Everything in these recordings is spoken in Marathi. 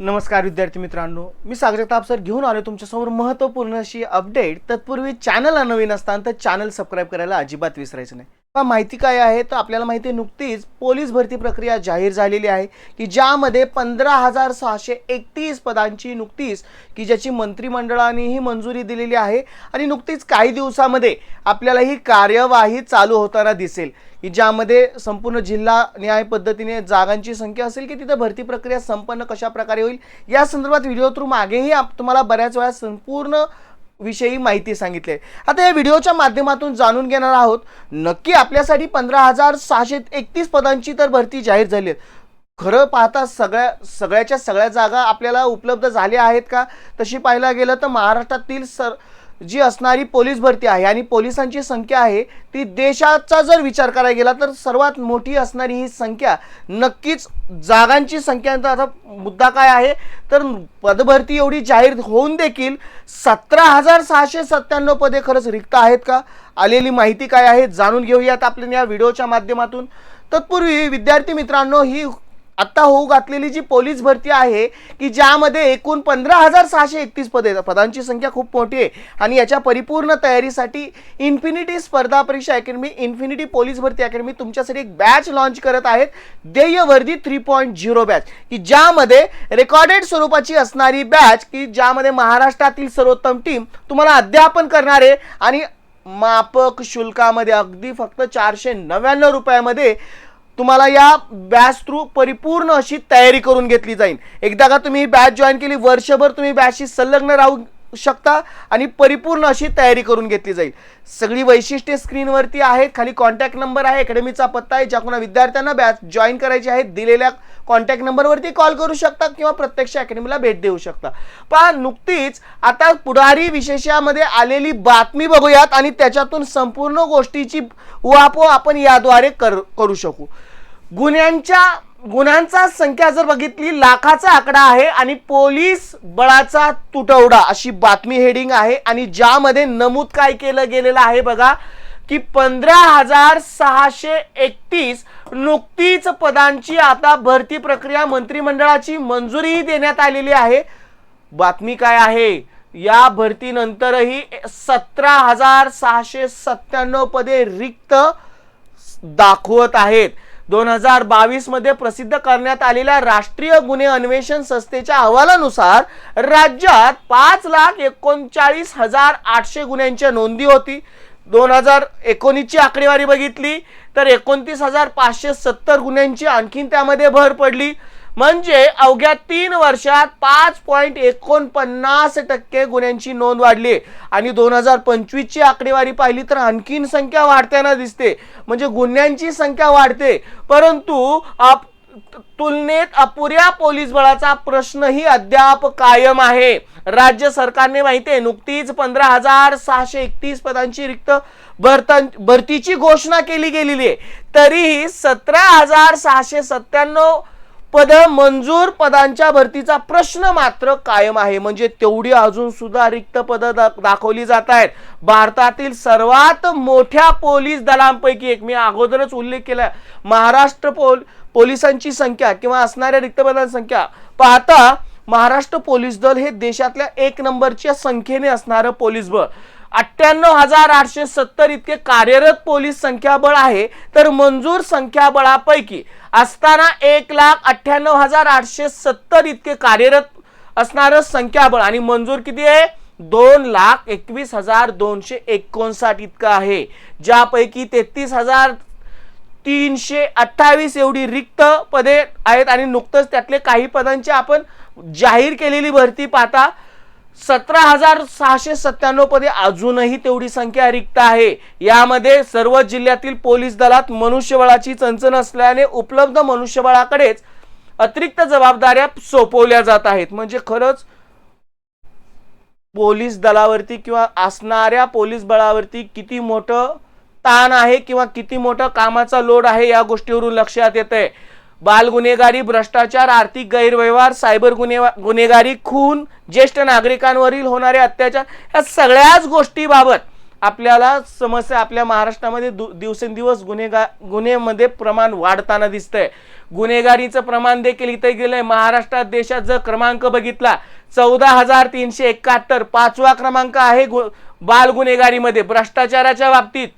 नमस्कार विद्यार्थी मित्रांनो. मी सागरताप सर घेऊन आलो तुमच्यासमोर महत्त्वपूर्ण अशी अपडेट तत्पूर्वी चॅनलला नवीन असताना तर चॅनल सबस्क्राईब करायला अजिबात विसरायचं नाही. माहिती काय आहे? तर आपल्याला माहिती आहे नुकतीच पोलीस भरती प्रक्रिया जाहीर झालेली आहे की ज्यामध्ये पंधरा हजार सहाशे एकतीस पदांची नुकतीच की ज्याची मंत्रिमंडळानेही मंजुरी दिलेली आहे आणि नुकतीच काही दिवसामध्ये आपल्याला ही कार्यवाही चालू होताना दिसेल की ज्यामध्ये संपूर्ण जिल्हा न्याय पद्धतीने जागांची संख्या असेल की तिथं भरती प्रक्रिया संपन्न कशा प्रकारे होईल? या संदर्भात व्हिडिओ थ्रू मागेही आप- तुम्हाला बऱ्याच वेळा संपूर्ण विषयी माहिती सांगितली आहे. आता या व्हिडिओच्या माध्यमातून जाणून घेणार आहोत नक्की आपल्यासाठी पंधरा हजार सहाशे एकतीस पदांची तर भरती जाहीर झाली आहे खरं पाहता सगळ्या सगळ्याच्या सगळ्या जागा आपल्याला उपलब्ध झाल्या आहेत का तशी पाहायला गेलं तर महाराष्ट्रातील सर जी असणारी पोलीस भरती आहे आणि पोलिसांची संख्या आहे ती देशाचा जर विचार करायला गेला तर सर्वात मोठी असणारी ही संख्या नक्कीच जागांची संख्या आता मुद्दा काय आहे? तर पदभरती एवढी जाहीर होऊन देखील सतरा हजार सहाशे सत्त्याण्णव पदे खरंच रिक्त आहेत का? आलेली माहिती काय आहे? जाणून घेऊयात आपण या व्हिडिओच्या माध्यमातून. तत्पूर्वी विद्यार्थी मित्रांनो ही आत्ता होऊ घातलेली जी पोलीस भरती आहे की ज्यामध्ये एकूण पंधरा हजार सहाशे एकतीस पदे पदांची संख्या खूप मोठी आहे. आणि याच्या परिपूर्ण तयारीसाठी इन्फिनिटी स्पर्धा परीक्षा अकॅडमी इन्फिनिटी पोलीस भरती अकॅडमी तुमच्यासाठी एक बॅच लॉन्च करत आहेत. ध्येयवर्धी थ्री पॉईंट झिरो बॅच की ज्यामध्ये रेकॉर्डेड स्वरूपाची असणारी बॅच की ज्यामध्ये महाराष्ट्रातील सर्वोत्तम टीम तुम्हाला अध्यापन करणारे आणि मापक शुल्कामध्ये अगदी फक्त चारशे नव्याण्णव रुपयामध्ये तुम्हाला या बॅच थ्रू परिपूर्ण अशी तयारी करून घेतली जाईल. एकदा का तुम्ही बॅच जॉईन केली वर्षभर तुम्ही बॅचशी संलग्न राहू शकता आणि परिपूर्ण अशी तयारी करून घेतली जाईल. सगळी वैशिष्ट्ये स्क्रीनवरती आहेत खाली कॉन्टॅक्ट नंबर आहे अकॅडमीचा पत्ता आहे ज्या कोणा विद्यार्थ्यांना बॅच जॉईन करायची आहे दिलेल्या कॉन्टॅक्ट नंबरवरती कॉल करू शकता किंवा प्रत्यक्ष अकॅडमीला भेट देऊ शकता. पहा नुकतीच आता पुढारी विशेषामध्ये आलेली बातमी बघूयात आणि त्याच्यातून संपूर्ण गोष्टीची उहापोह आपण याद्वारे कर करू शकू. गुन्ह्यांच्या गुन्ह्यांचा संख्या जर बघितली लाखाचा आकडा आहे आणि पोलीस बळाचा तुटवडा अशी बातमी हेडिंग आहे आणि ज्यामध्ये नमूद काय केलं गेलेलं आहे बघा की पंधरा हजार सहाशे एकतीस नुकतीच पदांची आता भरती प्रक्रिया मंत्रिमंडळाची मंजुरीही देण्यात आलेली आहे. बातमी काय आहे? या भरतीनंतरही सतरा हजार सहाशे सत्त्याण्णव पदे रिक्त दाखवत आहेत. दोन हजार बावीसमध्ये प्रसिद्ध करण्यात आलेल्या राष्ट्रीय गुन्हे अन्वेषण संस्थेच्या अहवालानुसार राज्यात पाच लाख एकोणचाळीस हजार आठशे गुन्ह्यांच्या नोंदी होती. दोन हजार एकोणीसची आकडेवारी बघितली तर एकोणतीस हजार पाचशे सत्तर गुन्ह्यांची आणखीन त्यामध्ये भर पडली. म्हणजे अवघ्या तीन वर्षात पाच पॉईंट एकोणपन्नास टक्के गुन्ह्यांची नोंद वाढली. आणि दोन हजार पंचवीसची आकडेवारी पाहिली तर आणखीन संख्या वाढताना दिसते. म्हणजे गुन्ह्यांची संख्या वाढते. परंतु आप तुलनेत अपुऱ्या पोलीस बळाचा प्रश्नही अद्याप कायम आहे. राज्य सरकारने माहिती आहे नुकतीच पंधरा हजार सहाशे एकतीस पदांची रिक्त भरता भरतीची घोषणा केली गेलेली आहे. तरीही सतरा हजार सहाशे सत्त्याण्णव पद मंजूर पदांच्या भरतीचा प्रश्न मात्र कायम आहे. म्हणजे तेवढी अजून सुद्धा रिक्त पद दाखवली जात आहेत. भारतातील सर्वात मोठ्या पोलीस दलांपैकी एक. मी अगोदरच उल्लेख केला. महाराष्ट्र पोल पोलिसांची संख्या किंवा असणाऱ्या रिक्त पदांची संख्या. पाहता महाराष्ट्र पोलीस दल हे देशातल्या एक नंबरच्या संख्येने असणारं पोलीस बळ. अठ्ठ्याण्णव हजार आठशे सत्तर इतके कार्यरत पोलीस संख्याबळ आहे तर मंजूर संख्याबळापैकी असताना एक लाख अठ्ठ्याण्णव हजार आठशे सत्तर इतके कार्यरत असणारं संख्याबळ. आणि मंजूर किती आहे? दोन लाख एकवीस हजार दोनशे एकोणसाठ इतकं आहे ज्यापैकी तेहतीस हजार तीनशे अठ्ठावीस एवढी रिक्त पदे आहेत. आणि नुकतंच त्यातले काही पदांची आपण जाहीर केलेली भरती पाहता सतरा हजार सहाशे सत्त्याण्णव पदे अजूनही तेवढी संख्या रिक्त आहे. यामध्ये सर्व जिल्ह्यातील पोलीस दलात मनुष्यबळाची चंचन असल्याने उपलब्ध मनुष्यबळाकडेच अतिरिक्त जबाबदाऱ्या सोपवल्या जात आहेत. म्हणजे खरंच पोलीस दलावरती किंवा असणाऱ्या पोलीस बळावरती किती मोठं ताण आहे किंवा किती मोठं कामाचा लोड आहे या गोष्टीवरून लक्षात येत आहे बाल गुन्हेगारी भ्रष्टाचार आर्थिक गैरव्यवहार सायबर गुन्हे गुन्हेगारी खून ज्येष्ठ नागरिकांवरील होणारे अत्याचार या सगळ्याच गोष्टीबाबत आपल्याला समस्या आपल्या महाराष्ट्रामध्ये दु- दिवसेंदिवस गुन्हेगार गुन्हेमध्ये प्रमाण वाढताना दिसतंय. गुन्हेगारीचं प्रमाण देखील इथे गेलंय. महाराष्ट्रात देशात जर क्रमांक बघितला चौदा हजार तीनशे एकाहत्तर पाचवा क्रमांक आहे गु बाल गुन्हेगारीमध्ये. भ्रष्टाचाराच्या बाबतीत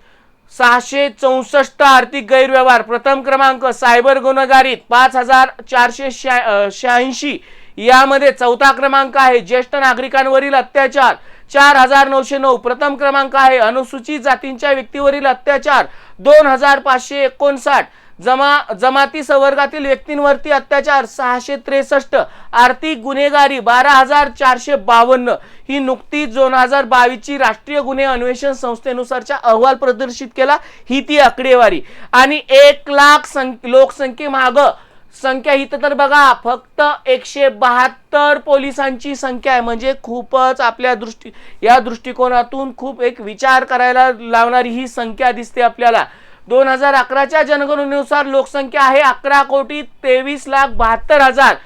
सहाशे चौसष्ट आर्थिक गैरव्यवहार. प्रथम क्रमांक सायबर गुन्हेगारीत पाच हजार चारशे शहा शहाऐंशी. यामध्ये चौथा क्रमांक आहे ज्येष्ठ नागरिकांवरील अत्याचार चार हजार नऊशे नऊ. प्रथम क्रमांक आहे अनुसूचित जातींच्या व्यक्तीवरील अत्याचार दोन हजार पाचशे एकोणसाठ. जमा जमाती संवर्गातील व्यक्तींवरती अत्याचार सहाशे त्रेसष्ट आर्थिक गुन्हेगारी बारा हजार चारशे बावन्न ही नुकतीच दोन हजार बावीसची राष्ट्रीय गुन्हे अन्वेषण संस्थेनुसारचा अहवाल प्रदर्शित केला. ही ती आकडेवारी. आणि एक लाख संख लोकसंख्ये माग संख्या इथं तर बघा फक्त एकशे बहात्तर पोलिसांची संख्या आहे. म्हणजे खूपच आपल्या दृष्टी या दृष्टिकोनातून खूप एक विचार करायला लावणारी ही संख्या दिसते आपल्याला. दोन हजार अकराच्या जनगणनेनुसार लोकसंख्या आहे अकरा कोटी तेवीस लाख बहात्तर हजार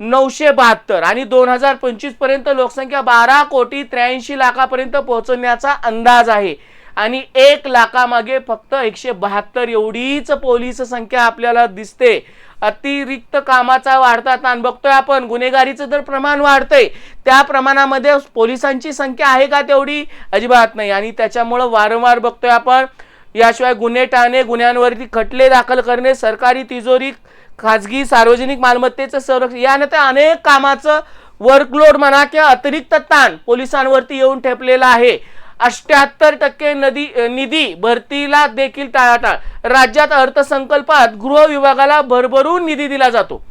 नऊशे बहात्तर. आणि दोन हजार पंचवीसपर्यंत लोकसंख्या बारा कोटी त्र्याऐंशी लाखापर्यंत पोहोचवण्याचा अंदाज आहे. आणि एक लाखामागे फक्त एकशे बहात्तर एवढीच पोलीस संख्या आपल्याला दिसते. अतिरिक्त कामाचा वाढता ताण बघतोय आपण. गुन्हेगारीचं जर प्रमाण वाढतंय. त्या प्रमाणामध्ये पोलिसांची संख्या आहे का तेवढी अजिबात नाही. आणि त्याच्यामुळं वारंवार बघतोय आपण. याशिवाय गुन्हे टाळणे गुन्ह्यांवरती खटले दाखल करणे सरकारी तिजोरी खाजगी सार्वजनिक मालमत्तेचं संरक्षण यानंतर अनेक कामाचं वर्कलोड म्हणा किंवा अतिरिक्त ताण पोलिसांवरती येऊन ठेपलेला आहे. अष्ट्याहत्तर टक्के नदी निधी भरतीला देखील टाळाटाळ. राज्यात अर्थसंकल्पात गृह विभागाला भरभरून निधी दिला जातो.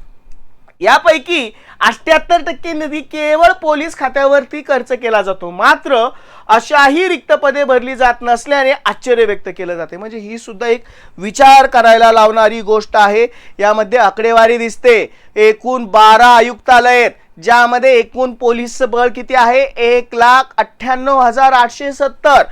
यापैकी अठ्ठ्याहत्तर टक्के निधी केवळ पोलीस खात्यावरती खर्च केला जातो. मात्र अशाही रिक्त पदे भरली जात नसल्याने आश्चर्य व्यक्त केलं जाते. म्हणजे ही सुद्धा एक विचार करायला लावणारी गोष्ट आहे. यामध्ये आकडेवारी दिसते. एकूण बारा आयुक्तालय ज्यामध्ये एकूण पोलीस बळ किती आहे? एक लाख अठ्ठ्याण्णव हजार आठशे सत्तर.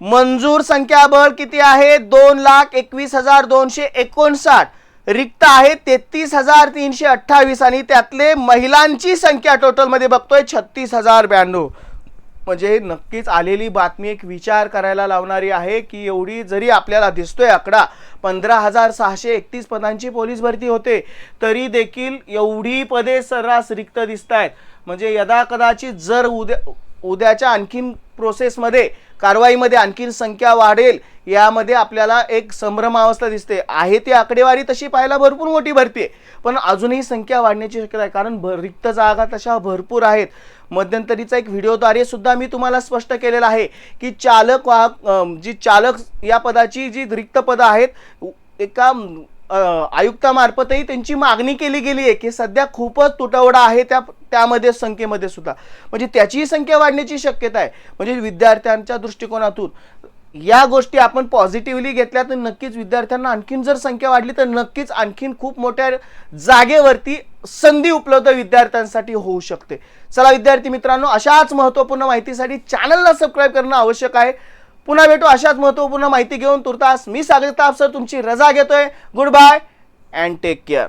मंजूर संख्याबळ किती आहे? दोन लाख एकवीस हजार दोनशे एकोणसाठ. रिक्त आहे तेहतीस हजार तीनशे अठ्ठावीस आणि त्यातले महिलांची संख्या टोटलमध्ये बघतोय छत्तीस हजार ब्याण्णव. म्हणजे नक्कीच आलेली बातमी एक विचार करायला लावणारी आहे की एवढी जरी आपल्याला दिसतोय आकडा पंधरा हजार सहाशे एकतीस पदांची पोलीस भरती होते तरी देखील एवढी पदे सर्रास रिक्त दिसत आहेत म्हणजे यदा कदाचित जर उद्या उद्याच्या आणखीन प्रोसेसमध्ये कारवाईमध्ये आणखीन संख्या वाढेल यामध्ये आपल्याला एक संभ्रमावस्था दिसते. आहे ती आकडेवारी तशी पाहायला भरपूर मोठी भरती आहे. पण अजूनही संख्या वाढण्याची शक्यता आहे कारण भर रिक्त जागा तशा भरपूर आहेत. मध्यंतरीचा एक व्हिडिओद्वारे सुद्धा मी तुम्हाला स्पष्ट केलेला आहे की चालक वाहक जी चालक या पदाची जी रिक्त पदं आहेत एका आयुक्तामार्फतही त्यांची मागणी केली गेली आहे की सध्या खूपच तुटवडा आहे त्या त्यामध्ये संख्येमध्ये सुद्धा. म्हणजे त्याचीही संख्या वाढण्याची शक्यता आहे. म्हणजे विद्यार्थ्यांच्या दृष्टिकोनातून या गोष्टी आपण पॉझिटिव्हली घेतल्या तर नक्कीच विद्यार्थ्यांना आणखीन जर संख्या वाढली तर नक्कीच आणखीन खूप मोठ्या जागेवरती संधी उपलब्ध विद्यार्थ्यांसाठी होऊ शकते. चला विद्यार्थी मित्रांनो अशाच महत्त्वपूर्ण माहितीसाठी चॅनलला सबस्क्राईब करणं आवश्यक आहे. पुन्हा भेटू अशाच महत्त्वपूर्ण माहिती घेऊन तुर्तास मी सागर सर तुमची रजा घेतोय. Good bye and take care